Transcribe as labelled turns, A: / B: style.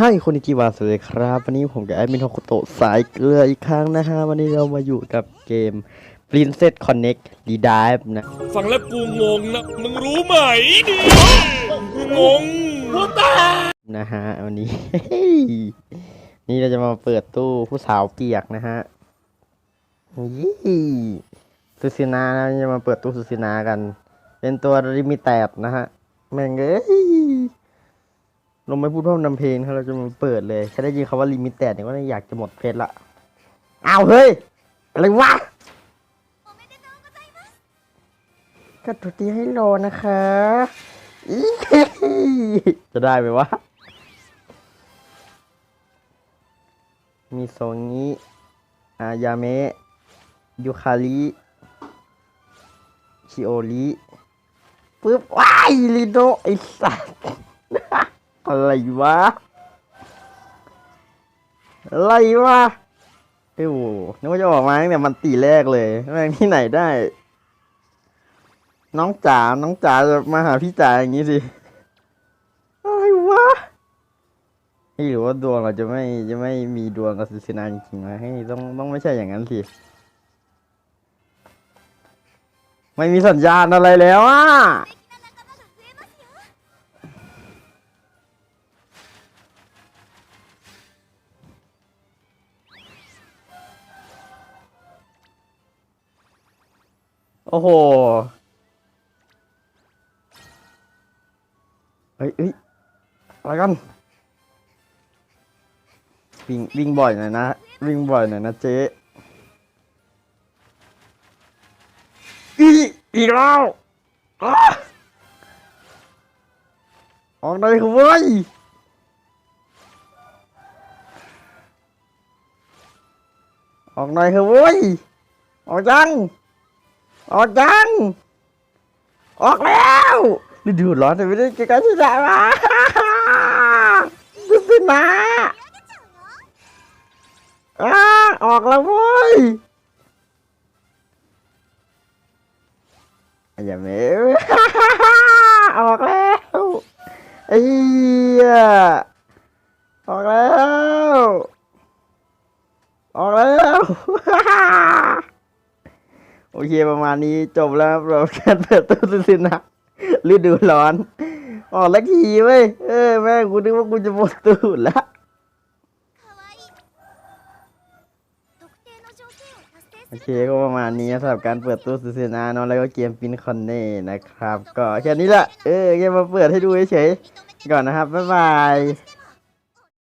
A: ให้คนอิจิวาสวัสดีครับ วันนี้ผมกับแอดมินโฮคุโตะสายเกลืออีกครั้งนะฮะ วันนี้เรามาอยู่กับเกม Princess Connect Redive นะ
B: ฟังแล้วกูงงนะ มึงรู้ไหมดิงง
A: นะฮะ วันนี้ นี่เราจะมาเปิดตู้ผู้สาวเปียกนะฮะยี่ซูซินานะจะมาเปิดตู้ซูซินากัน เป็นตัวริมิแตดนะฮะ แม่งเอ้ย ลงไม่พูดพร่ำนำเพลงครับเราจะมาเปิดเลยแค่ได้ยินคำว่าลิมิแตดเนี่ยก็อยากจะหมดเพชรละอ้าวเฮ้ย อะไรวะก็ตัวตีให้โลนะคะ จะได้ไหมวะ มีโซงิอายาเมะยูคาริชิโอริปึ๊บว้ายลิโดไอสัตว์ อะไรวะ อะไรวะโอ้โหนึกว่าจะออกมาตั้งแต่มันตีแรกเลยแม่งที่ไหนได้ น้องจ๋า น้องจ๋าจะมาหาพี่จ๋าอย่างนี้สิ อะไรวะเฮ้ยหรือว่าดวงเราจะไม่จะไม่มีดวงกับสุสนาจริงๆไหมต้องต้องไม่ใช่อย่างนั้นสิไม่มีสัญญาณอะไรแล้วอะ อ้โห เฮ้ยเฮ้ยอะไรกัน วิ่งวิ่งบ่อยหน่อยนะ วิ่งบ่อยหน่อยนะเจ๊อีอีกแล้วอออกได้คือเว้ยออกหน่อยคือเว้ยออกจัง ออกจัง ออกแล้วนี่ดูร้อนแต่ไม่ได้ใกล้ๆที่ไหนวะดูสินะอ้าออกแล้วเว้ยอย่าเมวออกแล้วไอ้ยออกแล้ว ออกแล้ว โอเคประมาณนี้จบแล้วครับเราการเปิดตู้สุสินะฤดูร้อนออกแล้วทีเว้ยเออแม่กูนึกว่ากูจะหมดตู้แล้วโอเคก็ประมาณนี้สำหรับการเปิดตู้สุสินาเนาะแล้วก็เกมฟินคอนเน่นะครับ ก็แค่นี้แหละเออแค่มาเปิดให้ดูเฉยๆก่อนนะครับ บ๊ายบาย